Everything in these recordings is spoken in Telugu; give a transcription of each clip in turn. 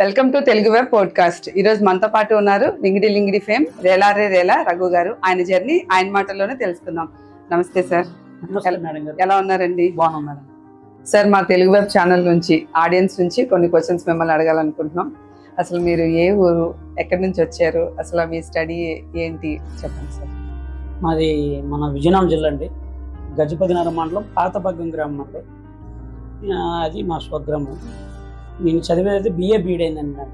Welcome to Telugu web podcast. ఈ రోజు మనతో పాటు ఉన్నారు లింగిడి లింగిడి ఫేమ్ రేలారే రేలా రఘు గారు. ఆయన జర్నీ ఆయన మాటల్లోనే తెలుసుకుందాం. నమస్తే సార్. ఎలా ఉన్నారండి? బాగున్నాం మేడం. సార్ మా తెలుగు వెబ్ ఛానల్ నుంచి ఆడియన్స్ నుంచి కొన్ని క్వశ్చన్స్ మిమ్మల్ని అడగాలనుకుంటున్నాం. అసలు మీరు ఏ ఊరు ఎక్కడి నుంచి వచ్చారు? అసలు మీ స్టడీ ఏంటి? చెప్పండి సార్. మాది మన విజయనగరం జిల్లా అండి. గజపతినగరం మండలం పాతపగ్గం గ్రామం అండి. అది మా స్వగ్రామం. నేను చదివేది బిఏ బీడ్ అయిందండి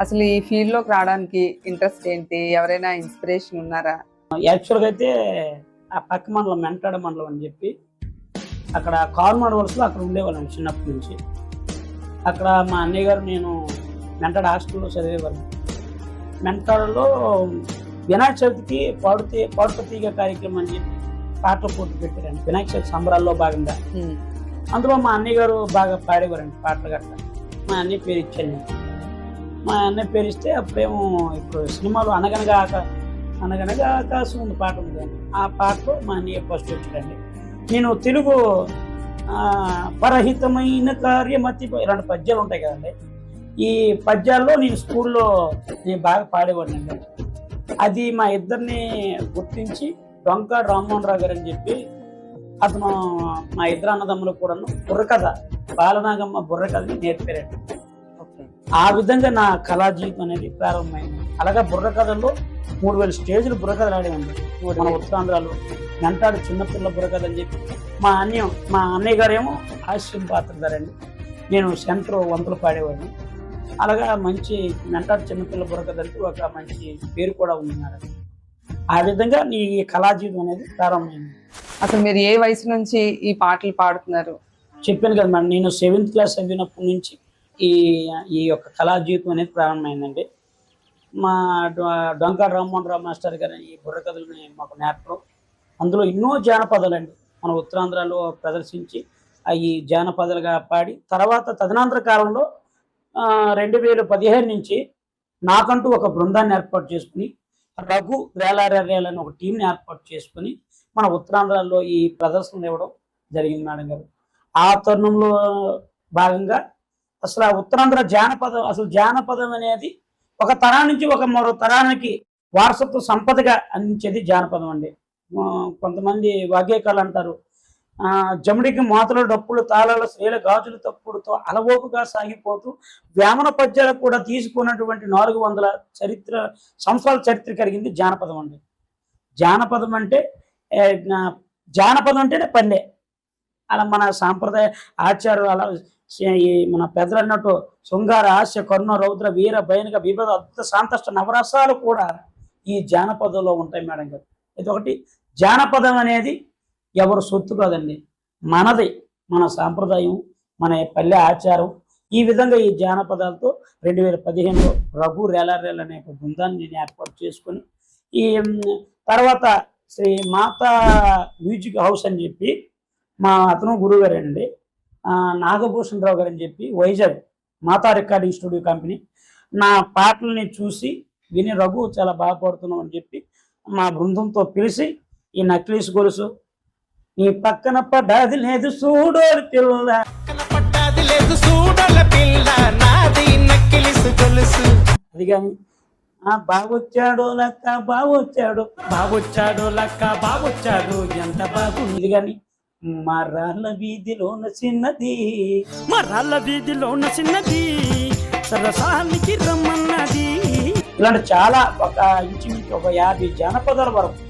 అసలు ఈ ఫీల్డ్లోకి రావడానికి ఇంట్రెస్ట్ ఏంటి? ఎవరైనా ఇన్స్పిరేషన్ ఉన్నారా? యాక్చువల్గా అయితే ఆ పక్క మండలం మెంటాడ మండలం అని చెప్పి అక్కడ కాల్మాడ వలసలో అక్కడ ఉండేవాళ్ళం చిన్నప్పటి నుంచి. అక్కడ మా అన్నయ్య గారు నేను మెంటాడ హాస్టల్లో చదివేవాళ్ళం. మెంటాడలో వినాయక చవితికి పాడుతే పాడుత తీగ కార్యక్రమం అని చెప్పి పాటలు పోటీ పెట్టారండి. వినాయక చవితి సంబరాల్లో భాగంగా. అందులో మా అన్నయ్య గారు బాగా పాడేవారండి పాటలు గట్ట మా అన్నయ్య పేరు ఇచ్చాను మా అన్నయ్య పేరు ఇస్తే అప్పుడేమో ఇప్పుడు సినిమాలో అనగనగా ఆకా అనగనగా ఆకాశం ఉంది పాట ఉంది ఆ పాటలో మా అన్నయ్య ఫస్ట్ వచ్చాడండి. నేను తెలుగు పరహితమైన పరహితమైన కార్యమతి ఇలాంటి పద్యాలు ఉంటాయి కదండి. ఈ పద్యాల్లో నేను స్కూల్లో నేను బాగా పాడేవాడిని అది మా ఇద్దరిని గుర్తించి డొంక రామ్మోహన్ రావు గారు అని చెప్పి అతను మా ఇద్దరు అన్నదమ్ములు కూడా బుర్రకథ బాలనాగమ్మ బుర్రకథని నేర్పారండి ఓకే. ఆ విధంగా నా కళా జీవితం అనేది ప్రారంభమైంది. అలాగే బుర్రకథల్లో మూడు వేల స్టేజ్లు బుర్రకథలు ఆడేవండి మన ఉత్తరాంధ్రలో మెంటాడు చిన్నపిల్ల బుర్రకథ అని చెప్పి. మా అన్నయ్య మా అన్నయ్య గారేమో హాస్యం పాత్రధారండి నేను సెంటర్ వంతులు పాడేవాడిని. అలాగా మంచి మెంటాడు చిన్నపిల్ల బుర్రకథ అంటే ఒక మంచి పేరు కూడా మేడం ఆ విధంగా నీ కళా జీవితం అనేది ప్రారంభమైంది. అసలు మీరు ఏ వయసు నుంచి ఈ పాటలు పాడుతున్నారు? చెప్పాను కదా మేడం నేను సెవెంత్ క్లాస్ చదివినప్పటి నుంచి ఈ ఈ యొక్క కళా జీవితం అనేది ప్రారంభమైంది మా డొంకా రామ్మోహన్ రావు మాస్టర్ గారు ఈ బుర్రకథలని మాకు నేర్పడం. అందులో ఎన్నో జానపదాలు అండి మన ఉత్తరాంధ్రలో ప్రదర్శించి అవి జానపదాలుగా పాడి తర్వాత తదనంతర కాలంలో రెండు వేల పదిహేను నుంచి నాకంటూ ఒక బృందాన్ని ఏర్పాటు చేసుకుని రఘు రేలారేలని ఒక టీంని ఏర్పాటు చేసుకుని మన ఉత్తరాంధ్రలో ఈ ప్రదర్శనలు ఇవ్వడం జరిగింది మేడం గారు. ఆ తరుణంలో భాగంగా అసలు ఆ ఉత్తరాంధ్ర జానపదం అసలు జానపదం అనేది ఒక తరా నుంచి ఒక మరో తరానికి వారసత్వ సంపదగా అందించేది జానపదం అండి. కొంతమంది వాగ్యకాలు అంటారు. జముడికి మాతలు డప్పులు తాళాల స్త్రీల గాజుల తప్పుడుతో అలవోపుగా సాగిపోతూ వేమన పద్యాలు కూడా తీసుకున్నటువంటి నాలుగు వందల చరిత్ర సంవత్సరాల చరిత్ర కలిగింది జానపదం అండి. జానపదం అంటే జానపదం అంటేనే పల్లె అలా మన సాంప్రదాయ ఆచారాలు అలా ఈ మన పెద్దలు అన్నట్టు శృంగార హాస్య కరుణ రౌద్ర వీర భయనిక విభద అద్భుత సాంతష్ట నవరసాలు కూడా ఈ జానపదంలో ఉంటాయి మేడం గారు. ఇది ఒకటి జానపదం అనేది ఎవరు సొత్తు కాదండి. మనది మన సాంప్రదాయం మన పల్లె ఆచారం. ఈ విధంగా ఈ జానపదాలతో రెండు వేల పదిహేనులో రఘు రేలారేల్ అనే ఒక బృందాన్ని నేను ఏర్పాటు చేసుకుని ఈ తర్వాత శ్రీ మాతా మ్యూజిక్ హౌస్ అని చెప్పి మా అతను గురువు గారండి ఆ, నాగభూషణ్ రావు గారు అని చెప్పి Vizag Mata recording studio company. నా పాటల్ని చూసి విని రఘు చాలా బాగా పాడుతున్నావు అని చెప్పి మా బృందంతో పిలిచి ఈ నక్లీస్ గొలుసు. ఈ పక్కన పడ్డది లేదు చూడు పిల్ల. లేదు చూడల పిల్ల. నాది నక్కిలిసు గొలుసు. అది కానీ బాగొచ్చాడు లక్క బాగొచ్చాడు. బాగొచ్చాడు లక్క బాగొచ్చాడు. ఎంత బాగుంది. కానీ మరాల వీధిలోన చిన్నది. మరాల వీధిలో ఉన్న చిన్నది. సరసానికి రమ్మన్నది. ఇలాంటి చాలా ఒక ఇంచుమించు ఒక యాభై జానపదాల వరకు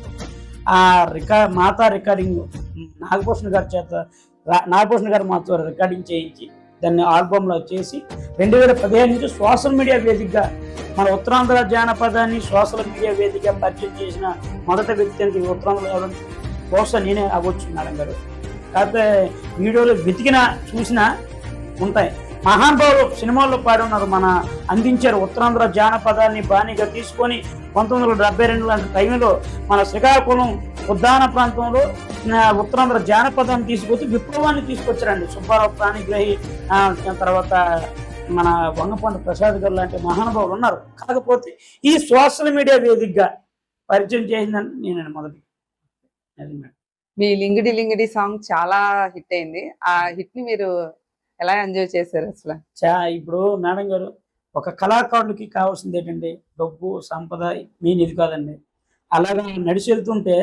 ఆ రికార్డ్ మాతా రికార్డింగ్ నాగభూషణ్ గారి చేత నాగభూషణ్ గారు మాతో రికార్డింగ్ చేయించి దాన్ని ఆల్బమ్లో చేసి రెండు వేల పదిహేను నుంచి సోషల్ మీడియా వేదికగా మన ఉత్తరాంధ్ర జానపదాన్ని సోషల్ మీడియా వేదికగా పరిచయం చేసిన మొదటి వ్యక్తి అంటే ఉత్తరాంధ్ర బహుశా నేనే అవ్వచ్చు మేడం గారు. కాకపోతే వీడియోలు వెతికినా చూసినా ఉంటాయి. మహానుభావులు సినిమాల్లో పాడి ఉన్నారు మన అందించారు ఉత్తరాంధ్ర జానపదాన్ని బాణిగా తీసుకొని పంతొమ్మిది వందల డెబ్బై రెండు లాంటి టైంలో మన శ్రీకాకుళం ఉద్దాన ప్రాంతంలో ఉత్తరాంధ్ర జానపదాన్ని తీసుకొచ్చి విప్లవాన్ని తీసుకొచ్చారండి. సుబ్బారావు ప్రాణిగ్రహి తర్వాత మన వంగపండు ప్రసాద్ గారు లాంటి మహానుభావులు ఉన్నారు. కాకపోతే ఈ సోషల్ మీడియా వేదికగా పరిచయం చేసిందని నేను మొదటి అది మేడం. మీ లింగిడి లింగిడి సాంగ్ చాలా హిట్ అయింది. ఆ హిట్ని మీరు ఎలా ఎంజాయ్ చేశారు అసలు? చా ఇప్పుడు మేడం గారు ఒక కళాకారుడికి కావాల్సింది ఏంటండి డబ్బు సంపద మెయిన్ ఇది కాదండి. అలాగా నడిచి వెళ్తుంటే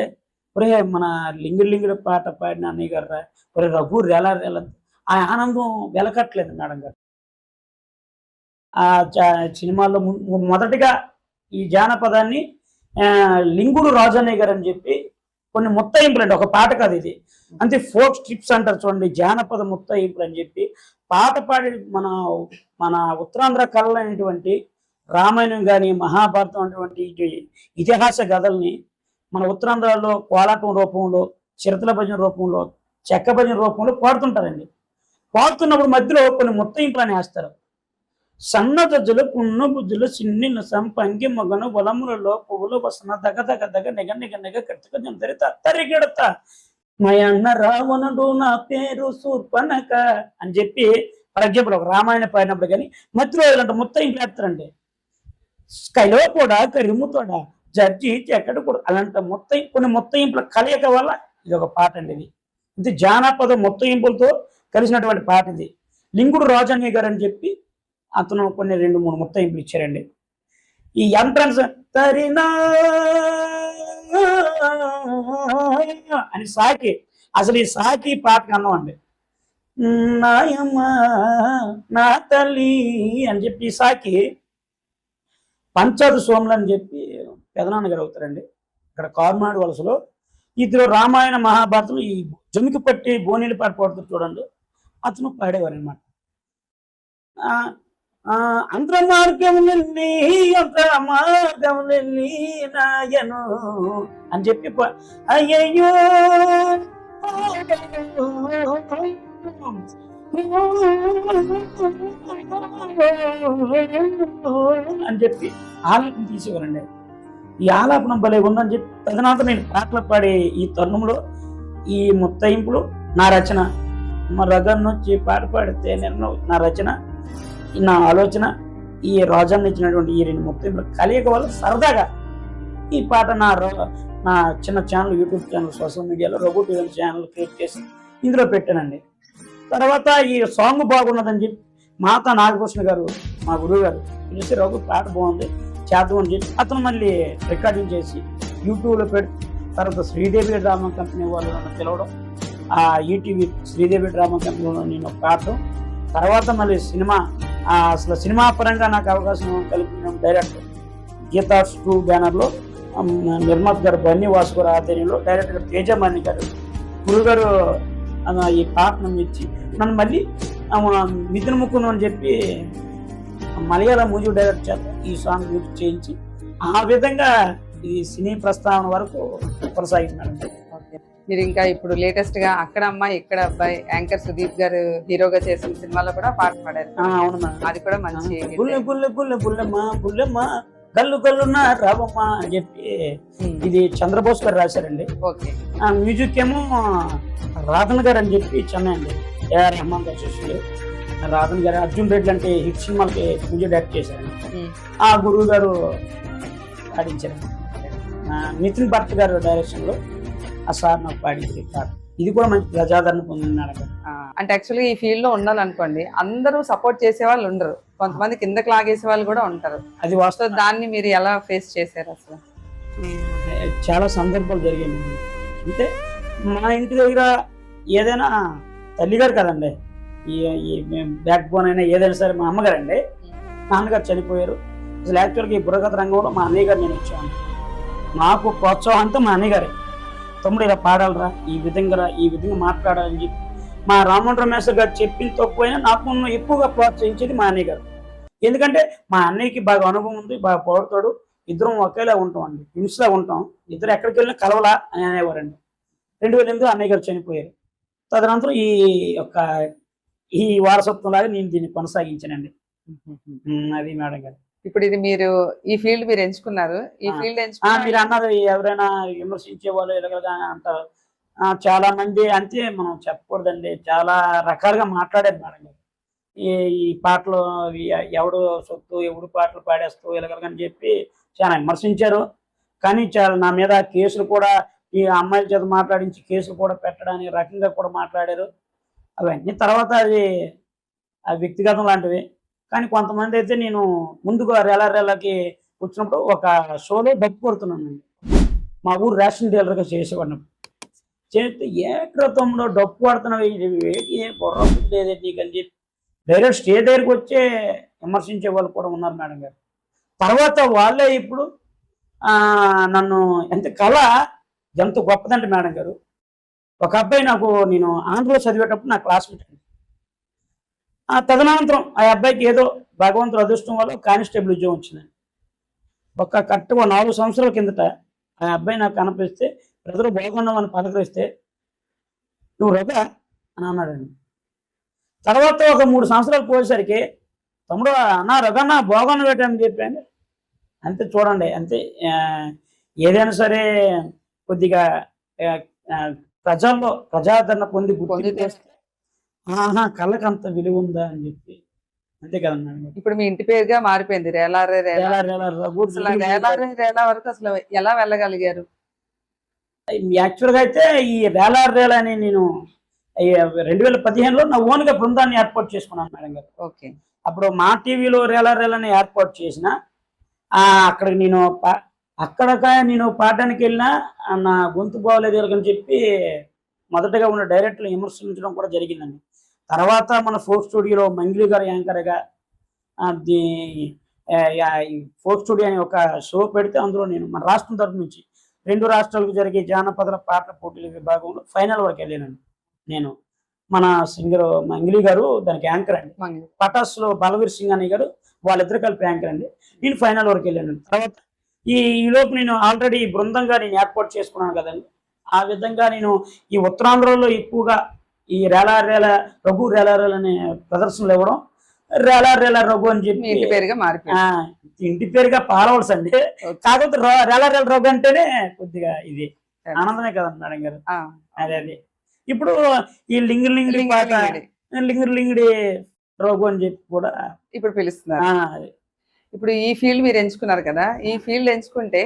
ఒరే మన లింగిడి లింగిడి పాట పాడిన అన్నయ్య గారు రా ఒరే రఘు రెల రెల ఆ ఆనందం వెలకట్లేదు మేడం గారు. ఆ చ- సినిమాలో మొదటిగా ఈ జానపదాన్ని లింగుడు లింగుడు రాజన్నయ్య గారు అని చెప్పి కొన్ని ముత్తయింపులు అండి. ఒక పాట కాదు ఇది. అంతే ఫోక్ స్ట్రిప్స్ అంటారు చూడండి. జానపద ముత్తయింపులు అని చెప్పి పాట పాడి మన మన ఉత్తరాంధ్ర కళలు అనేటువంటి రామాయణం కానీ మహాభారతం అటువంటి ఇతిహాస కథల్ని మన ఉత్తరాంధ్రలో కోలాటం రూపంలో చిరతల భజన రూపంలో చెక్క భజన రూపంలో పాడుతుంటారండి. పాడుతున్నప్పుడు మధ్యలో కొన్ని ముత్తయింపులు అని వేస్తారు సన్న దజ్జలు పున్ను బుజ్జులు చిన్నిన సంపంగి మొగను వలములలో పువ్వులు వసన దగ దగ దగ నిగ నిగ నిగ కట్టుక తరిగెడత తరిగిడత మయన్న రావణుడు నా పేరు సూర్పనక అని చెప్పి ఫర్ ఎగ్జాంపుల్ ఒక రామాయణ పాడినప్పుడు కానీ మధ్యలో ఇలాంటి మొత్తం ఇంకేస్తారండి వేస్తారండి స్కైలో కూడా కరిముతోడా జడ్జి ఎక్కడ కూడా అలాంటి మొత్తం కొన్ని మొత్తయింపుల కలయిక వల్ల ఇది ఒక పాట అండి ఇది. ఇది జానపద మొత్తయింపులతో కలిసినటువంటి పాట ఇది. లింగుడు రాజన్య గారు అని చెప్పి అతను కొన్ని రెండు మూడు మొత్తయింపులు ఇచ్చారండి. ఈ ఎంట్రన్స్ తరినా అని సాకి అసలు ఈ సాకి పాటకు అన్నం అండి నా తల్లి అని చెప్పి సాకి పంచాదు సోములు అని చెప్పి పెదనాన్నగారు అవుతారండి. ఇక్కడ కార్మాడు వలసలో ఇద్దరు రామాయణ మహాభారతం ఈ జమికి పట్టి బోనీలు పాట పాడుతూ చూడండి. అతను పాడేవారు అనమాట అంతర మార్గం నాయను అని చెప్పి అయ్యో అయ్యయ్యో అని చెప్పి ఆలాపన తీసుకురండి ఈ ఆలాపనం భలే ఉందని చెప్పి తదనంత నేను పాటలు పాడే ఈ తరుణంలో ఈ ముత్తయింపులు నా రచన. మా రగన్ వచ్చి పాట పాడితే నేను నా రచన నా ఆలోచన ఈ రాజాన్ని ఇచ్చినటువంటి ఈ రెండు ముత్తయింపులు కలియక వల్ల సరదాగా ఈ పాట నా నా చిన్న ఛానల్ యూట్యూబ్ ఛానల్ సోషల్ మీడియాలో రఘు టీవీ ఛానల్ క్రియేట్ చేసి ఇందులో పెట్టానండి. తర్వాత ఈ సాంగ్ బాగున్నదని చెప్పి మాతా నాగకృష్ణ గారు మా గురువు గారు పిలిచి రఘు పాట బాగుంది చేద్దాం అని చెప్పి అతను మళ్ళీ రికార్డింగ్ చేసి యూట్యూబ్లో పెట్టి తర్వాత శ్రీదేవి డ్రామా కంపెనీ వాళ్ళు నన్ను పిలవడం ఆ ఈటీవీ శ్రీదేవి డ్రామా కంపెనీలో నేను పాడటం తర్వాత మళ్ళీ సినిమా అసలు సినిమా పరంగా నాకు అవకాశం కల్పించిన డైరెక్టర్ గీతా టూ బ్యానర్లో నిర్మాత గారు బన్నీ వాసు గారు ఆధ్వర్యంలో డైరెక్టర్ గారు తేజమణి గారు గురువు గారు ఈ పాటను ఇచ్చి నన్ను మళ్ళీ ఆ, మిథున అని చెప్పి మలయాళ మ్యూజిక్ డైరెక్టర్ చేత ఈ సాంగ్ మ్యూజిక్ చేయించి ఆ విధంగా ఈ సినీ ప్రస్తావన వరకు కొనసాగింది మీరు ఇంకా ఇప్పుడు లేటెస్ట్గా అక్కడ అమ్మాయి ఇక్కడ అబ్బాయి యాంకర్ సుదీప్ గారు హీరోగా చేసిన సినిమాలో కూడా పాట పాడారు. అవును మేడం. అది కూడా మంచి hit. గుల్లె గుల్లె గుల్లె గుల్లెమ్మ గుల్లెమ్మ గల్లు గల్లున్న రావమ్మ అని చెప్పి ఉమ్. ఇది చంద్రబోస్ గారు రాశారండి. ఓకే ఆ మ్యూజిక్ ఏమో రాధన్ గారు అని చెప్పి చెన్నై అండి. ఏఆర్ రెహమాన్ గారు శిష్యులు రాధన్ గారు అర్జున్ రెడ్డి అంటే హిట్ సినిమాలకి మ్యూజిక్ డైరెక్ట్ చేశారండి ఉమ్. ఆ గురువు గారు పాడించారు. నితిన్ భట్ గారు డైరెక్షన్ సార్ నాకు పాట ఇది కూడా మంచి ప్రజాదరణ పొందినాడు ఆ, అంటే యాక్చువల్గా ఈ ఫీల్డ్లో ఉండాలనుకోండి అందరూ సపోర్ట్ చేసే వాళ్ళు ఉండరు. కొంతమంది కిందకి లాగేసే వాళ్ళు కూడా ఉంటారు. అది వాస్తవం. దాన్ని మీరు ఎలా ఫేస్ చేశారు అసలు? చాలా సందర్భాలు జరిగాయి. అంటే మా ఇంటి దగ్గర ఏదైనా తల్లిగారు కదండి ఈ బ్యాక్ బోన్ అయినా ఏదైనా సరే మా అమ్మగారండి నాన్నగారు చనిపోయారు. అసలు యాక్చువల్గా ఈ బుర్రకథ రంగంలో మా అన్నయ్య గారు నేను ఇచ్చాను నాకు ప్రోత్సాహం అంతా మా అన్నయ్య గారే. తమ్ముడు ఇలా పాడాలరా? ఈ విధంగా రా, ఈ విధంగా మాట్లాడాలని చెప్పి మా రామన్ రమేశ్వర్ గారు చెప్పింది తక్కువైనా నాకు ఎక్కువగా ప్రోత్సహించేది మా అన్నయ్య గారు. ఎందుకంటే మా అన్నయ్యకి బాగా అనుభవం ఉంది బాగా పోడతాడు ఇద్దరం ఒకేలా ఉంటాం అండి హింసలా ఉంటాం. ఇద్దరు ఎక్కడికి వెళ్ళినా కలవలా అని అనేవారండి. రెండు వేల ఎనిమిది అన్నయ్య గారు చనిపోయారు. తదనంతరం ఈ యొక్క ఈ వారసత్వం లాగా నేను దీన్ని కొనసాగించానండి. అది మేడం గారు. ఇప్పుడు ఇది మీరు ఈ ఫీల్డ్ మీరు ఎంచుకున్నారు. ఈ. ఫీల్డ్ ఎంచుకున్నారు మీరు అన్నారు ఎవరైనా విమర్శించే వాళ్ళు ఇలాగ అంటారు చాలా మంది అంతే మనం చెప్పకూడదండి. చాలా రకాలుగా మాట్లాడారు మేడం. ఈ ఈ పాటలు ఎవడు సొత్తు ఎవడు పాటలు పాడేస్తూ ఇలాగని చెప్పి చాలా విమర్శించారు. కానీ చాలా నా మీద కేసులు కూడా ఈ అమ్మాయిల చేత మాట్లాడించి కేసులు కూడా పెట్టడానికి రకంగా కూడా మాట్లాడారు. అవన్నీ తర్వాత అది వ్యక్తిగతం లాంటివి. కానీ కొంతమంది అయితే నేను ముందుగా రెలా రెలాకి వచ్చినప్పుడు ఒక షోలో డప్పు కొడుతున్నానండి మా ఊరు రేషన్ డీలర్గా చేసేవాడిని. చేస్తే ఏ క్రితంలో డప్పు కొడుతున్నావు? ఇది ఏ బుర్ర లేదే నీకు? అని చెప్పి డైరెక్ట్ స్టే దగ్గరికి వచ్చే విమర్శించే వాళ్ళు కూడా ఉన్నారు మేడం గారు. తర్వాత వాళ్ళే ఇప్పుడు నన్ను ఎంత కళ ఎంత గొప్పదంటే మేడం గారు. ఒక అబ్బాయి నాకు నేను ఆంధ్రలో చదివేటప్పుడు నా క్లాస్మేట్ అండి. ఆ తదనంతరం ఆ అబ్బాయికి ఏదో భగవంతుడు అదృష్టం వల్ల కానిస్టేబుల్ ఉద్యోగం వచ్చిందండి ఒక కరెక్ట్గా నాలుగు సంవత్సరాల కిందట ఆ అబ్బాయి నాకు కనిపిస్తే ప్రజలు బాగున్నామని పలకరిస్తే నువ్వు రొగ అని అన్నాడండి. తర్వాత ఒక మూడు సంవత్సరాలు పోయేసరికి తమ్ముడు అన్న రొగన్న బాగున్న పెట్టని చెప్పాను అంతే చూడండి అంతే ఏదైనా సరే కొద్దిగా ప్రజల్లో ప్రజాదరణ పొంది గుర్తింపు. ఆహా కళ్ళకి అంత విలువ ఉందా అని చెప్పి. అంతే కదన్నా ఇప్పుడు మీ ఇంటి పేరుగా మారిపోయింది రేలారే రేలా. అసలు రేలారే రేలా వరకు అసలు ఎలా వెళ్ళగలిగారు? యాక్చువల్గా అయితే ఈ రేలా రేలా అని నేను రెండు వేల పదిహేనులో నా ఓన్గా బృందాన్ని ఏర్పాటు చేసుకున్నాను మేడం గారు. ఓకే. అప్పుడు మా టీవీలో రేలా రేలని ఏర్పాటు చేసిన ఆ, అక్కడికి నేను అక్కడక నేను పాడడానికి వెళ్ళినా నా గొంతు బాగోలేదు అని చెప్పి మొదటగా ఉన్న డైరెక్టర్లు విమర్శించడం కూడా జరిగిందండి. తర్వాత మన ఫోక్ స్టూడియోలో మంగిలి గారు యాంకర్గా అది ఫోక్ స్టూడియో అని ఒక షో పెడితే అందులో నేను మన రాష్ట్రం తరపు నుంచి రెండు రాష్ట్రాలకు జరిగే జానపద పాటల పోటీల విభాగంలో ఫైనల్ వరకు వెళ్ళానండి నేను. మన సింగర్ మంగిలి గారు దానికి యాంకర్ అండి. పటాస్లో బలవీర్ సింగ్ అనే గారు వాళ్ళిద్దరు కలిపి యాంకర్ అండి. నేను ఫైనల్ వరకు వెళ్ళాను తర్వాత ఈ ఈలోపు నేను ఆల్రెడీ బృందంగా నేను ఏర్పాటు చేసుకున్నాను కదండి. ఆ విధంగా నేను ఈ ఉత్తరాంధ్రలో ఎక్కువగా ఈ రేలా రేల రఘు రేలా రేల అనే ప్రదర్శనలు ఇవ్వడం. రేలా రేల రఘు అని చెప్పి ఇంటి పేరుగా మారిపోయింది. ఇంటి పేరుగా పాలవలసి అండి. కాకపోతే రేలా రేల రఘు అంటేనే కొద్దిగా ఇది ఆనందమే కదండి మేడం గారు. అదే అదే. ఇప్పుడు ఈ లింగి లింగిడి పాట లింగిడి. లింగిడి రఘు అని చెప్పి కూడా ఇప్పుడు పిలుస్తున్నారు. ఇప్పుడు ఈ ఫీల్డ్ మీరు ఎంచుకున్నారు కదా ఈ ఫీల్డ్ ఎంచుకుంటే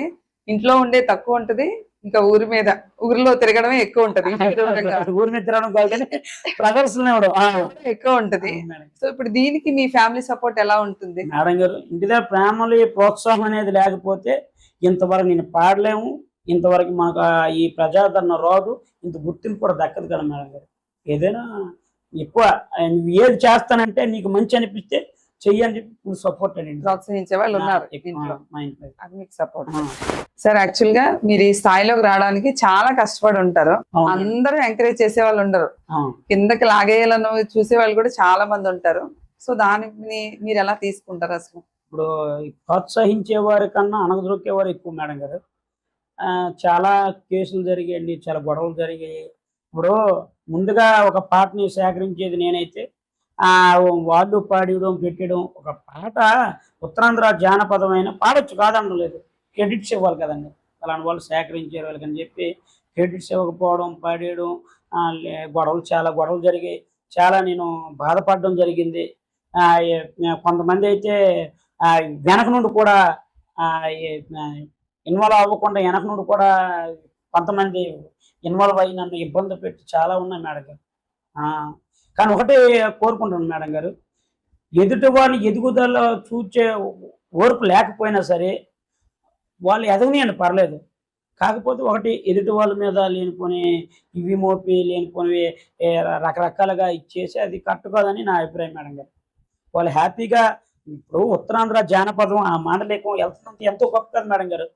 ఇంట్లో ఉండే తక్కువ ఉంటది ఇంకా ఊరి మీద ఊరిలో తిరగడమే ఎక్కువ ఉంటది. ఊరి మీద తిరగడం ప్రదర్శన ఎక్కువ ఉంటది. సో ఇప్పుడు దీనికి మీ ఫ్యామిలీ సపోర్ట్ ఎలా ఉంటుంది? మేడం గారు ఇంటి దగ్గర ఫ్యామిలీ ప్రోత్సాహం అనేది లేకపోతే ఇంతవరకు నేను పాడలేము. ఇంతవరకు మాకు ఈ ప్రజాదరణ రాదు. ఇంత గుర్తింపు కూడా దక్కదు కదా మేడం గారు. ఏదైనా ఎక్కువ ఏది చేస్తానంటే నీకు మంచి అనిపిస్తే చెయ్యి అని చెప్పి సపోర్ట్ అండి. ప్రోత్సహించే వాళ్ళు ఉన్నారు ఇంట్లో. అది మీకు సపోర్ట్ సార్ యాక్చువల్గా మీరు ఈ స్థాయిలోకి రావడానికి చాలా కష్టపడి ఉంటారు. అందరూ ఎంకరేజ్ చేసే వాళ్ళు ఉండరు. కిందకి లాగేయాలని చూసే వాళ్ళు కూడా చాలా మంది ఉంటారు. సో దాన్ని మీరు ఎలా తీసుకుంటారు అసలు? ఇప్పుడు ప్రోత్సహించే వారి కన్నా అనగదొక్కే వారు ఎక్కువ మేడం గారు. ఆ, చాలా కేసులు జరిగాయండి చాలా గొడవలు జరిగాయి. ఇప్పుడు ముందుగా ఒక పాటని సేకరించేది నేనైతే వాళ్ళు పాడడం పెట్టడం ఒక పాట ఉత్తరాంధ్ర జానపదమైన పాడొచ్చు కాదనడం లేదు క్రెడిట్స్ ఇవ్వాలి కదండి. అలాంటి వాళ్ళు సేకరించారు వాళ్ళకని చెప్పి క్రెడిట్స్ ఇవ్వకపోవడం పాడేయడం లే- గొడవలు చాలా గొడవలు జరిగాయి. చాలా నేను బాధపడడం జరిగింది. కొంతమంది అయితే వెనక నుండి కూడా ఇన్వాల్వ్ అవ్వకుండా వెనక నుండి కూడా కొంతమంది ఇన్వాల్వ్ అయ్యి నన్ను ఇబ్బంది పెట్టి చాలా ఉన్నాయి మేడం కానీ ఒకటే కోరుకుంటున్నాను మేడం గారు. ఎదుటి వారిని ఎదుగుదల చూచే ఓర్పు లేకపోయినా సరే వాళ్ళు ఎదగనియండి పర్లేదు. కాకపోతే ఒకటి ఎదుటి వాళ్ళ మీద లేనిపోని ఇవి మోపి లేనిపోనివి రకరకాలుగా ఇచ్చేసి అది కరెక్ట్ కాదని నా అభిప్రాయం మేడం గారు. వాళ్ళు హ్యాపీగా ఇప్పుడు ఉత్తరాంధ్ర జానపదం ఆ మాండలికం వెళ్తున్నంత ఎంతో గొప్ప కదా మేడం గారు.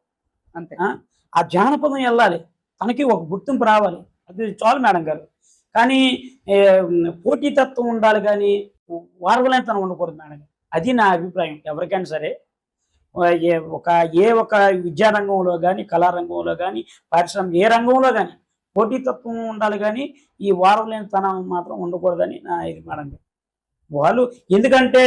అంతే. ఆ? ఆ జానపదం వెళ్ళాలి. తనకి ఒక గుర్తింపు రావాలి. అది చాలు మేడం గారు. కానీ పోటీతత్వం ఉండాలి కానీ వారవలేనితనం ఉండకూడదు మేడం. అది నా అభిప్రాయం. ఎవరికైనా సరే ఏ ఒక ఏ ఒక విద్యారంగంలో కానీ కళారంగంలో కానీ పారిశ్రామిక ఏ రంగంలో కానీ పోటీతత్వం ఉండాలి కానీ ఈ వారలేనితనం మాత్రం ఉండకూడదని నా ఇది మేడం. వాళ్ళు ఎందుకంటే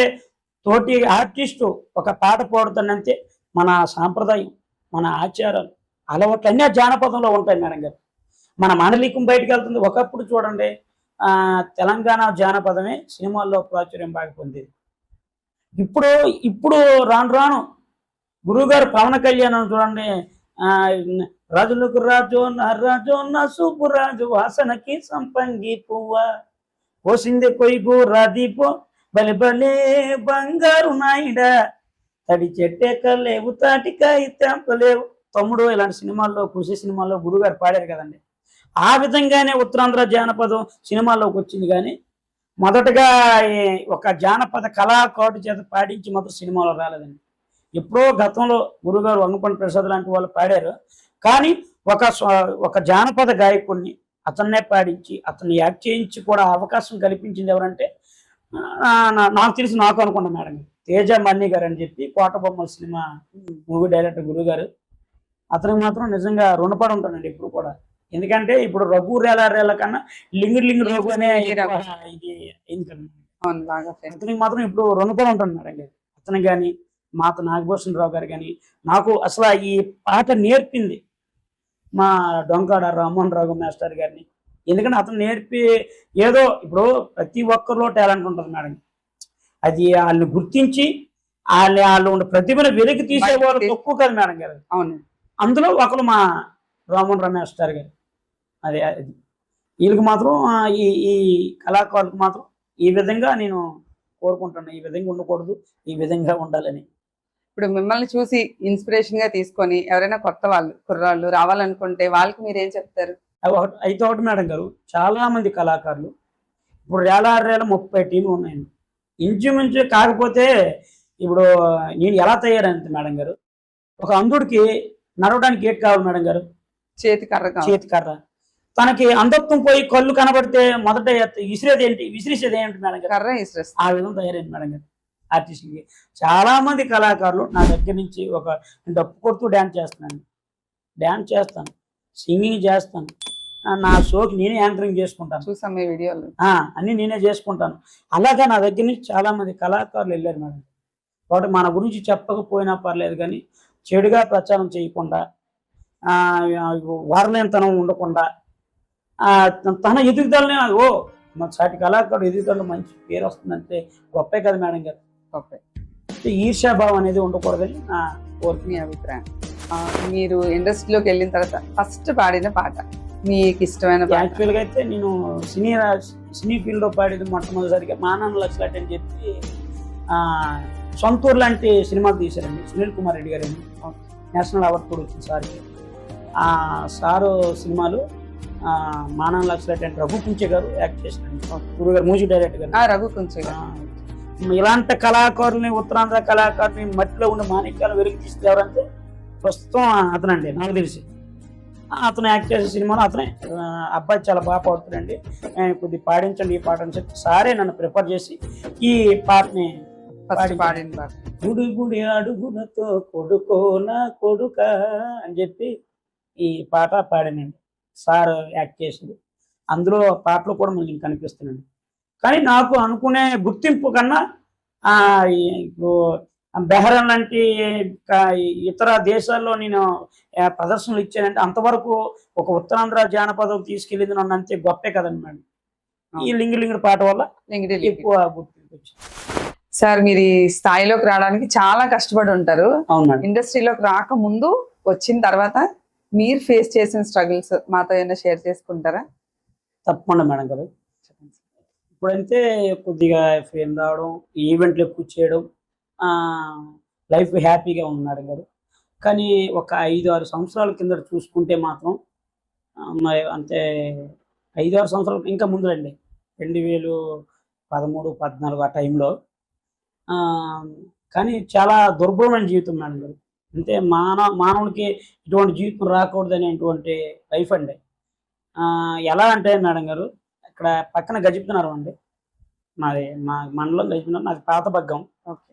తోటి ఆర్టిస్టు ఒక పాట పాడుతానంతే మన సాంప్రదాయం మన ఆచారాలు అలవాట్లు అన్నీ జానపదంలో ఉంటాయి మేడం గారు. మన మాండలికం బయటకు వెళ్తుంది. ఒకప్పుడు చూడండి ఆ తెలంగాణ జానపదమే సినిమాల్లో ప్రాచుర్యం బాగా పొందేది. ఇప్పుడు ఇప్పుడు రాను రాను గురువుగారు పవన్ కళ్యాణ్ చూడండి ఆ రాజులకు రాజు నా రాజు నా రాజు వాసనకి సంపంగి పువ్వ. పోసింది కొయ్యు రాదీపో బలి బలే బంగారు నాయుడ. తడి చెట్టెక్కలేవు తాటికాయ తెంపలేవు. తమ్ముడు ఇలాంటి సినిమాల్లో కృషి సినిమాల్లో గురుగారు పాడారు కదండి. ఆ విధంగానే ఉత్తరాంధ్ర జానపదం సినిమాల్లోకి వచ్చింది కానీ మొదటగా ఒక జానపద కళాకారుడి చేత పాడించి మాత్రం సినిమాలో రాలేదండి. ఎప్పుడో గతంలో గురుగారు వంగపండి ప్రసాద్ లాంటి వాళ్ళు పాడారు. కానీ ఒక ఒక జానపద గాయకుడిని అతన్నే పాడించి అతన్ని యాక్ట్ చేయించి కూడా అవకాశం కల్పించింది ఎవరంటే నాకు తెలిసి నాకు అనుకున్నా మేడం. తేజ మన్ని గారు అని చెప్పి కోటబొమ్మల సినిమా మూవీ డైరెక్టర్ గురువు గారు అతనికి మాత్రం నిజంగా రుణపడి ఉంటానండి ఇప్పుడు కూడా. ఎందుకంటే ఇప్పుడు రఘు రేల రేల కన్నా లింగు లింగు రఘు అనే ఇది. అతనికి మాత్రం ఇప్పుడు రుణపడి ఉంటాను మేడం గారు అతను కానీ మాత నాగభూషణ్ రావు గారు కానీ నాకు అసలు ఈ పాట నేర్పింది మా డొంకాడ రామ్మోహన్ రావు మాస్టర్ గారిని. ఎందుకంటే అతను నేర్పి ఏదో ఇప్పుడు ప్రతి ఒక్కరిలో టాలెంట్ ఉంటుంది మేడం అది వాళ్ళని గుర్తించి వాళ్ళ వాళ్ళు ఉన్న ప్రతిభను వెలికి తీసేవాళ్ళు బయటికి తక్కువ కాదు మేడం గారు. అవును. అందులో ఒకరు మా రామన్ రమేష్ గారు. అదే వీళ్ళకి మాత్రం ఈ ఈ కళాకారులకు మాత్రం ఈ విధంగా నేను కోరుకుంటున్నాను ఈ విధంగా ఉండకూడదు ఈ విధంగా ఉండాలని. ఇప్పుడు మిమ్మల్ని చూసి ఇన్స్పిరేషన్గా తీసుకొని ఎవరైనా కొత్త వాళ్ళు కుర్రాళ్ళు రావాలనుకుంటే వాళ్ళకి మీరు ఏం చెప్తారు అయితే ఒకటి మేడం గారు చాలా మంది కళాకారులు ఇప్పుడు రేలారేల ముప్పై టీంలు ఉన్నాయండి. ఇంచుమించు కాకపోతే ఇప్పుడు నేను ఎలా తయారైంది మేడం గారు ఒక అంధుడికి నడవడానికి ఏటి కావాలి మేడం గారు? చేతి కర్ర. చేతి కర్ర. తనకి అంధత్వం పోయి కళ్ళు కనబడితే మొదట విసిరేది ఏంటి? విసిరేసేది ఏంటి మేడం గారు? ఆ విధంగా తయారైంది మేడం గారు. ఆర్టిస్ట్కి చాలా మంది కళాకారులు నా దగ్గర నుంచి ఒక డప్పు కొడుతూ డ్యాన్స్ చేస్తున్నాను. డ్యాన్స్ చేస్తాను. సింగింగ్ చేస్తాను. నా షోకి నేనే యాంకరింగ్ చేసుకుంటాను. చూసాం మీ వీడియోలు. అన్ని నేనే చేసుకుంటాను. అలాగే నా దగ్గర నుంచి చాలా మంది కళాకారులు వెళ్ళారు మేడం కాబట్టి మన గురించి చెప్పకపోయినా పర్లేదు కానీ చెడుగా ప్రచారం చేయకుండా వారలేనితనం ఉండకుండా తన- తన ఎదుగుదలని ఓ మా సాటి కళాకారుడు ఎదుగుదల మంచి పేరు వస్తుందంటే గొప్పే కదా మేడం గారు. గొప్ప. ఈర్ష్యాభావం అనేది ఉండకూడదని నా కోరిక. మీ అభిప్రాయం. మీరు ఇండస్ట్రీలోకి వెళ్ళిన తర్వాత ఫస్ట్ పాడిన పాట మీకు ఇష్టమైన యాక్చువల్గా అయితే నేను సినీ సినీ ఫీల్డ్లో పాడేది మొట్టమొదటిసారిగా మానవ లక్షలాట్ అని చెప్పి ఆ, సొంతూరు లాంటి సినిమాలు తీశారండి. సునీల్ కుమార్ రెడ్డి గారు. నేషనల్ అవార్డు కూడా వచ్చింది సార్కి. ఆ సారు సినిమాలు మానవ లక్షలాట్ అంటే రఘు కుంచే గారు యాక్ట్ చేసినారు గురువు గారు మ్యూజిక్ డైరెక్టర్ గారు. ఆ, రఘు కొంచెం ఇలాంటి కళాకారుల్ని ఉత్తరాంధ్ర కళాకారుని మట్టిలో ఉన్న మాణిక్యాలు వెలికి తీసుకెవరంటే ప్రస్తుతం అతనండి నాకు తెలిసి. అతను యాక్ట్ చేసే సినిమాలో అతనే అబ్బాయి చాలా బాగా పాడుతాడండి ఆ, కొద్ది పాడించండి ఈ పాట అని చెప్పి సారే నన్ను ప్రిపేర్ చేసి ఈ పాటని పాడింది. గుడి అడుగులతో కొడుకో నా కొడుక అని చెప్పి ఈ పాట పాడానండి. సార్ యాక్ట్ చేసింది. అందులో పాటలు కూడా మళ్ళీ నేను కనిపిస్తున్నాను కానీ నాకు అనుకునే గుర్తింపు కన్నా ఆ, ఈ ఇప్పుడు బెహ్రాన్ లాంటి ఇతర దేశాల్లో నేను ప్రదర్శనలు ఇచ్చానంటే అంతవరకు ఒక ఉత్తరాంధ్ర జానపదం తీసుకెళ్ళింది నన్ను అంతే గొప్పే కదండి మేడం. ఈ లింగి లింగుడు పాట వల్ల. ఎక్కువ గుర్తింపు వచ్చింది సార్ మీరు ఈ స్థాయిలోకి రావడానికి చాలా కష్టపడి ఉంటారు. ఇండస్ట్రీలోకి రాకముందు వచ్చిన తర్వాత మీరు ఫేస్ చేసిన స్ట్రగుల్స్ మాతో ఏమైనా షేర్ చేసుకుంటారా? తప్పకుండా మేడం గారు. ఇప్పుడైతే కొద్దిగా ఫేమ్ రావడం ఈవెంట్లు ఎక్కువ చేయడం లైఫ్ హ్యాపీగా ఉంది గారు. కానీ ఒక ఐదు ఆరు సంవత్సరాల కింద చూసుకుంటే మాత్రం అంటే మరి ఐదు ఆరు సంవత్సరాలు ఇంకా ముందులండి రెండు. వేలు పదమూడు పద్నాలుగు ఆ టైంలో కానీ చాలా దుర్భరమైన జీవితం మేడం గారు. అంటే మానవ మానవుడికి ఇటువంటి జీవితం రాకూడదు అనేటువంటి లైఫ్ అండి. ఎలా అంటే మేడం గారు ఇక్కడ పక్కన గజిపుతున్నారు అండి. మాది మా మండలం గజిపుతున్నారు నాది పాత బగ్గం ఓకే.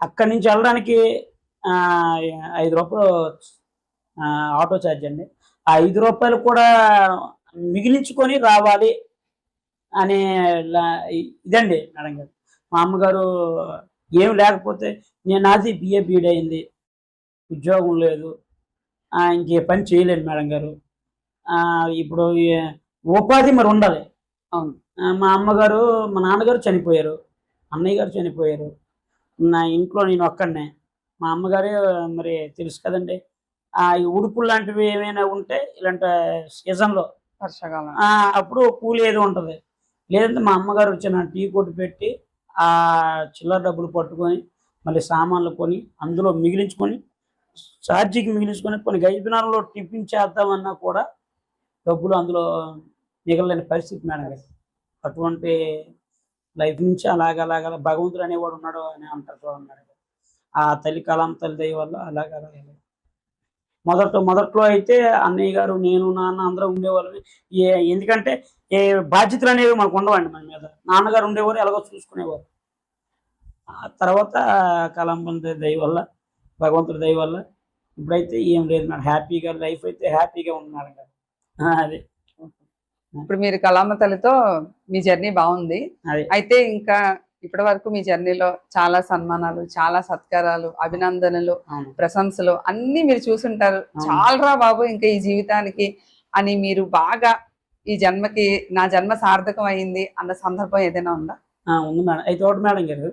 అక్కడి నుంచి వెళ్ళడానికి ఐదు రూపాయలు ఆటో ఛార్జ్ అండి. ఆ ఐదు రూపాయలు కూడా మిగిలించుకొని రావాలి అనే ఇదండి మేడం గారు. మా అమ్మగారు ఏం లేకపోతే నేను నాది బిఏ బీడ్ అయింది. ఉద్యోగం లేదు. ఆ, ఇంకే పని చేయలేను మేడం గారు. ఇప్పుడు ఉపాధి మరి ఉండాలి. అవును. మా అమ్మగారు మా నాన్నగారు చనిపోయారు. అన్నయ్య గారు చనిపోయారు. నా ఇంట్లో నేను ఒక్కడనే. మా అమ్మగారు మరి తెలుసు కదండి. ఆ ఉడుపులు లాంటివి ఏమైనా ఉంటే ఇలాంటి సీజన్లో వర్షాకాలం. అప్పుడు కూలి ఏదో ఉంటుంది. లేదంటే మా అమ్మగారు వచ్చి నా టీ కొట్టు పెట్టి ఆ చిల్లర డబ్బులు పట్టుకొని మళ్ళీ సామాన్లు కొని అందులో మిగిలించుకొని ఛార్జీకి మిగిలించుకొని కొన్ని గైపినారంలో టిఫిన్ చేద్దామన్నా కూడా డబ్బులు అందులో మిగలలేని పరిస్థితి మేడం గారు. అటువంటి లైఫ్ నుంచి అలాగ అలాగ అలా భగవంతుడు అనేవాడు ఉన్నాడు అని అంటారు చూడండి ఆ తల్లి కలాం తల్లి దయ వల్ల అలాగ అలాగే. మొదట మొదట్లో అయితే అన్నయ్య గారు నేను నాన్న అందరూ ఉండేవాళ్ళని ఏ ఎందుకంటే ఏ బాధ్యతలు అనేవి మనకు ఉండవండి మన మీద. నాన్నగారు ఉండేవారు ఎలాగో చూసుకునేవారు. ఆ తర్వాత కలాంబం దయ వల్ల భగవంతుడి దయ వల్ల ఇప్పుడైతే ఏం లేదు మేడం. హ్యాపీగా లైఫ్ అయితే హ్యాపీగా గారు ఆ, అదే. ఇప్పుడు మీరు కళామ తల్లితో మీ జర్నీ బాగుంది. అయితే ఇంకా ఇప్పటి వరకు మీ జర్నీలో చాలా సన్మానాలు చాలా సత్కారాలు అభినందనలు ప్రశంసలు అన్ని మీరు చూసుంటారు. చాలరా బాబు ఇంకా ఈ జీవితానికి అని మీరు బాగా ఈ జన్మకి నా జన్మ సార్థకం అయింది అన్న సందర్భం ఏదైనా ఉందా? ఉంది మేడం. అయితే ఒకటి మేడం గారు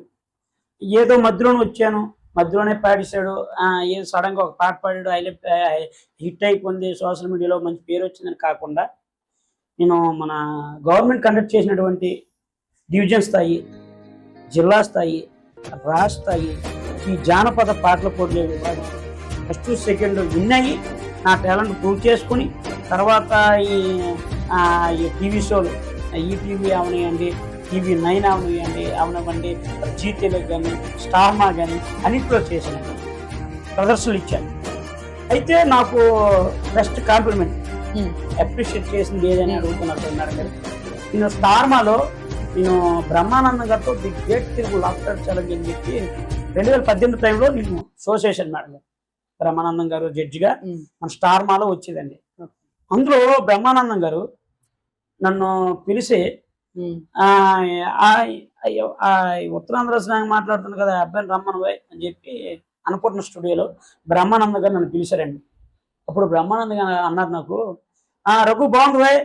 ఏదో మధ్యలోనే వచ్చాను. మధ్యలోనే పాడేశాడు. ఆ, సడన్గా ఒక పాట పాడాడు. హైలైట్ హిట్ అయిపోయింది సోషల్ మీడియాలో. మంచి పేరు వచ్చిందని కాకుండా నేను మన గవర్నమెంట్ కండక్ట్ చేసినటువంటి డివిజన్ స్థాయి జిల్లా స్థాయి రాష్ట్ర స్థాయి ఈ జానపద పాటల పోటీలు ఇవ్వాలి. ఫస్ట్ సెకండ్ విన్ అయ్యి నా టాలెంట్ ప్రూవ్ చేసుకుని తర్వాత ఈ టీవీ షోలు ఈటీవీ అవనివ్వండి టీవీ నైన్ అవనివ్వండి అవనివ్వండి జీ తెలుగు కానీ స్టార్మా కానీ అన్నింటిలో చేశాను. ప్రదర్శనలు ఇచ్చాను. అయితే నాకు బెస్ట్ కాంప్లిమెంట్ అప్రిషియేట్ చేసింది ఏదని అడుగుతున్నారు మేడం గారు. నేను స్టార్మాలో నేను బ్రహ్మానందం గారితో the great Telugu laughter challenge అని చెప్పి రెండు వేల పద్దెనిమిది టైంలో నేను చేశాను మేడం బ్రహ్మానందం గారు జడ్జిగా ఉమ్. మన స్టార్మాలో వచ్చేదండి. అందులో బ్రహ్మానందం గారు నన్ను పిలిచి ఉత్తరాంధ్ర స్లాంగ్ మాట్లాడుతున్నాను కదా అబ్బాయి అబ్బాయిని రమ్మను అని చెప్పి అనుకుంటున్న స్టూడియోలో బ్రహ్మానంద గారు నన్ను పిలిచారండి. అప్పుడు బ్రహ్మానంద గారు అన్నారు నాకు ఆ రఘు బాగుంది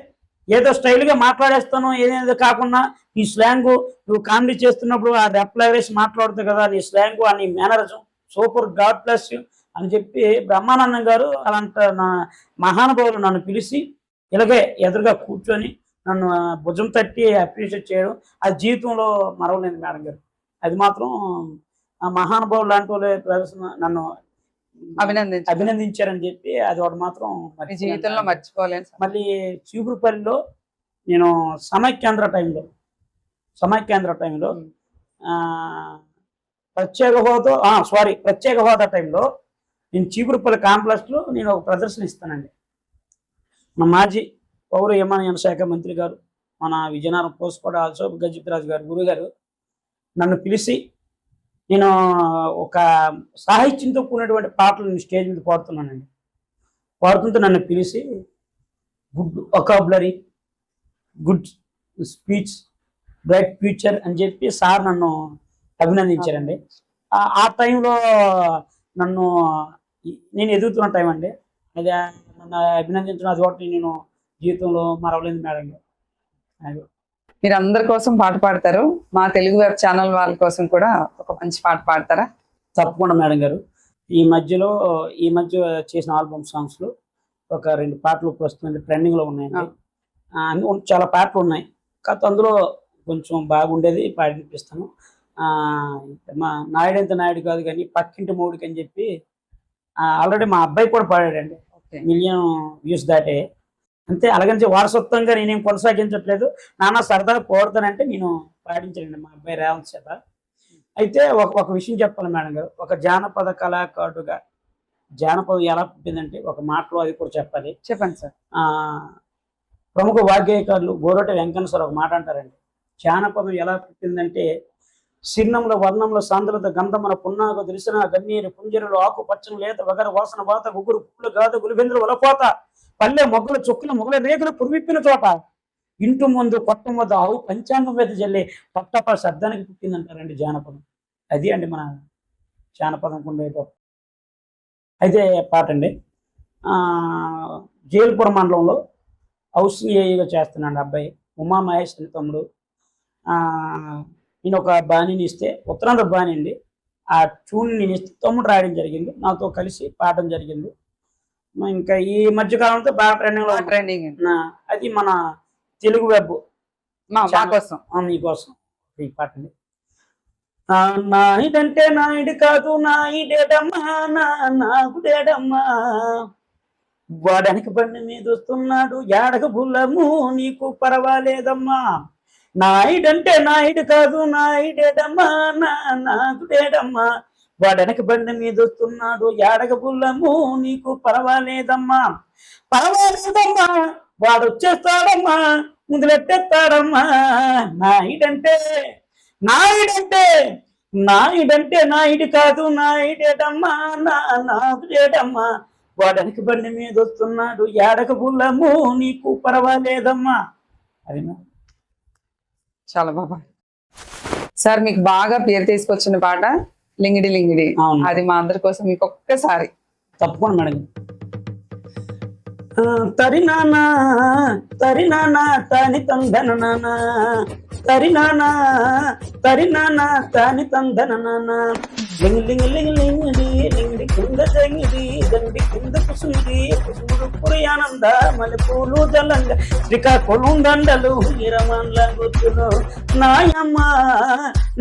ఏదో స్టైల్గా మాట్లాడేస్తాను ఏదేదో కాకుండా నీ స్లాంగ్ నువ్వు కామెడీ చేస్తున్నప్పుడు ఆ రెప్లై వేసి మాట్లాడుతావు కదా నీ స్లాంగ్ ఆ నీ మేనరిజం. సూపర్ గాడ్ ప్లస్ అని చెప్పి బ్రహ్మానందం గారు అలాంటి నా మహానుభావులు నన్ను పిలిచి ఇలాగే ఎదురుగా కూర్చొని నన్ను భుజం తట్టి అప్రిషియేట్ చేయడం అది జీవితంలో మరవలేదు మేడం గారు. అది మాత్రం ఆ మహానుభావులు లాంటి వాళ్ళే ప్రదర్శన నన్ను అభినందించు అభినందించారని చెప్పి అది ఒకటి మాత్రం మీ జీవితంలో సార్. మళ్ళీ చీపురుపల్లిలో నేను సమైక్యాంధ్ర టైంలో సమైక్యాంధ్ర టైంలో ప్రత్యేక హోదా సారీ ప్రత్యేక హోదా టైంలో నేను చీపురుపల్లి కాంప్లెక్స్లో నేను ఒక ప్రదర్శన ఇస్తానండి. మన మాజీ పౌర విమానయాన శాఖ మంత్రి గారు మన విజయనగరం పోస్కోట అశోక్ గజపతిరాజు గారు గురుగారు నన్ను పిలిచి నేను ఒక సాహిత్యంతో కూడినటువంటి పాటలు నేను స్టేజ్ మీద పాడుతున్నానండి. పాడుతుంటే నన్ను పిలిచి good vocabulary good speech bright future అని చెప్పి సార్ నన్ను అభినందించారండి. ఆ- టైంలో నన్ను నేను ఎదుగుతున్న టైం అండి. అది నన్ను అభినందించిన అది ఒకటి నేను జీవితంలో మరవలేదు మేడం గారు. మీరు అందరి కోసం పాట పాడతారు. మా తెలుగు వెబ్ ఛానల్ వాళ్ళ కోసం కూడా ఒక మంచి పాట పాడతారా? తప్పకుండా మేడం గారు. ఈ మధ్యలో ఈ మధ్య చేసిన ఆల్బమ్ సాంగ్స్లో ఒక రెండు పాటలు ప్రస్తుతం ట్రెండింగ్లో ఉన్నాయండి. ఆ, అన్ని ఉన్- చాలా పాటలు ఉన్నాయి. కాకపోతే అందులో కొంచెం బాగుండేది పాడి వినిపిస్తాను ఆ, మా నాయుడంత నాయుడు కాదు కానీ పక్కింటి మూడికి అని చెప్పి ఆల్రెడీ మా అబ్బాయి కూడా పాడాడండి. మిలియన్ వ్యూస్ దాటే. అంతే. అలాగని వారసత్వంగా నేనేం కొనసాగించట్లేదు. నాన్న సరదా కోరుతానంటే నేను పాటించానండి మా అబ్బాయి రేవంత్ చేత. అయితే ఒక ఒక విషయం చెప్పాలి మేడం గారు. ఒక జానపద కళాకారుడుగా జానపదం ఎలా పుట్టిందంటే ఒక మాటలో అది కూడా చెప్పాలి. చెప్పండి సార్. ఆ ప్రముఖ వాగ్గేయకారులు గోరటి వెంకన్న సార్ ఒక మాట అంటారండి. జానపదం ఎలా పుట్టిందంటే చిన్నంలో వర్ణంలో సాంద్రత గంధమున పున్నాక తెలిసిన గన్నీరు పుంజరులు ఆకు పచ్చని లేత వగర వాసన వాత గుగురు పువ్వులు గాదు గులిబెందులు వలపోత పల్లె మొగ్గలు చొక్కుల మొగల రేగులు పురివిప్పిన చోట ఇంటి ముందు కొట్ట వద్ద ఆవు పంచాంగం మీద జల్లే పట్టప శబ్దానికి పుట్టిందంటారండి జానపదం. అది అండి మన జానపదం ఉండే అయితే పాట అండి. జైలుపుర మండలంలో హౌసింగ్ ఏఈగా చేస్తున్నాడు అబ్బాయి ఉమా మహేష్ అని తమ్ముడు. నేను ఒక బాణీని ఇస్తే ఉత్తరాంధ్ర బాణి అండి ఆ ట్యూన్ నేను ఇస్తే తమ్ముడు రాయడం జరిగింది. నాతో కలిసి పాడడం జరిగింది. ఇంకా ఈ మధ్య కాలంలో బాగా ట్రెండింగ్లో ఉంది. ట్రైనింగ్ నా అది మన తెలుగు వెబ్ కోసం. మీకోసం ఈ నాయుడంటే నాయుడు కాదు నాయుడేడమ్మా నా నాగుడేడమ్మా వాడనికి బండి మీద వస్తున్నాడు యాడక బుల్లము నీకు పర్వాలేదమ్మా. నాయుడంటే నాయుడు కాదు నాయుడేడమ్మా నా నాగుడేడమ్మా వాడనక బండి మీద వస్తున్నాడు యాడక బుల్లము నీకు పర్వాలేదమ్మా. పర్వాలేదమ్మా వాడు వచ్చేస్తాడమ్మా ముందులెట్టేస్తాడమ్మా. నాయుడంటే నాయుడంటే నాయుడంటే నాయుడు కాదు నాయుడేటమ్మా నా నాయుడేటమ్మా వాడనికి బండి మీద వస్తున్నాడు ఏడక బుల్లము నీకు పర్వాలేదమ్మా. అదేనా? చాలా బాబా. సార్ మీకు బాగా పేరు తీసుకొచ్చిన పాట. లింగిడి లింగిడి. అవును. అది మా అందరి కోసం మీకు ఒక్కసారి తప్పకుండా మేడం. ఆ, తరి నానా తరి నానా తాని తందన నానా. తరి నానా తరి నానా తాని తందన నానా. లింగ్ మల్లెపూలు జలంగ శ్రీకాకుళం దండలు ఇరమండ్ల గుర్తులు నాయమ్మ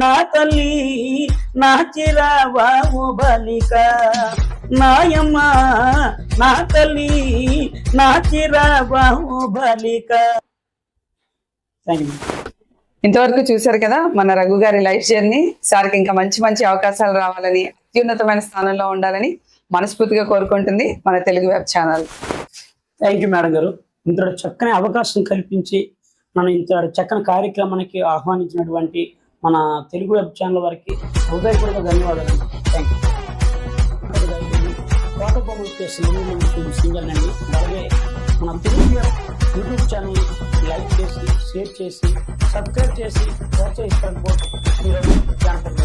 నా తల్లి నా చిరావా ఓ బాలిక నాయమ్మ నా తల్లి నా చిరావా ఓ బాలిక థ్యాంక్ యూ ఇంతవరకు చూశారు కదా మన రఘు గారి లైఫ్ జర్నీ. సార్కి ఇంకా మంచి మంచి అవకాశాలు రావాలని అత్యున్నతమైన స్థానంలో ఉండాలని మనస్ఫూర్తిగా కోరుకుంటుంది మన Telugu web channel. Thank you madam garu. ఇంత చక్కని అవకాశం కల్పించి మనం ఇంత చక్కని కార్యక్రమానికి ఆహ్వానించినటువంటి మన తెలుగు వెబ్ ఛానల్ వారికి హృదయపూర్వక ధన్యవాదాలు. థ్యాంక్ యూ కోట బొమ్మలు చేసిన సింగల్ అండి అలాగే మన Telugu web YouTube channel like చేసి షేర్ చేసి సబ్స్క్రైబ్ చేసి ప్రోత్సహిస్తారు మీరు జానపద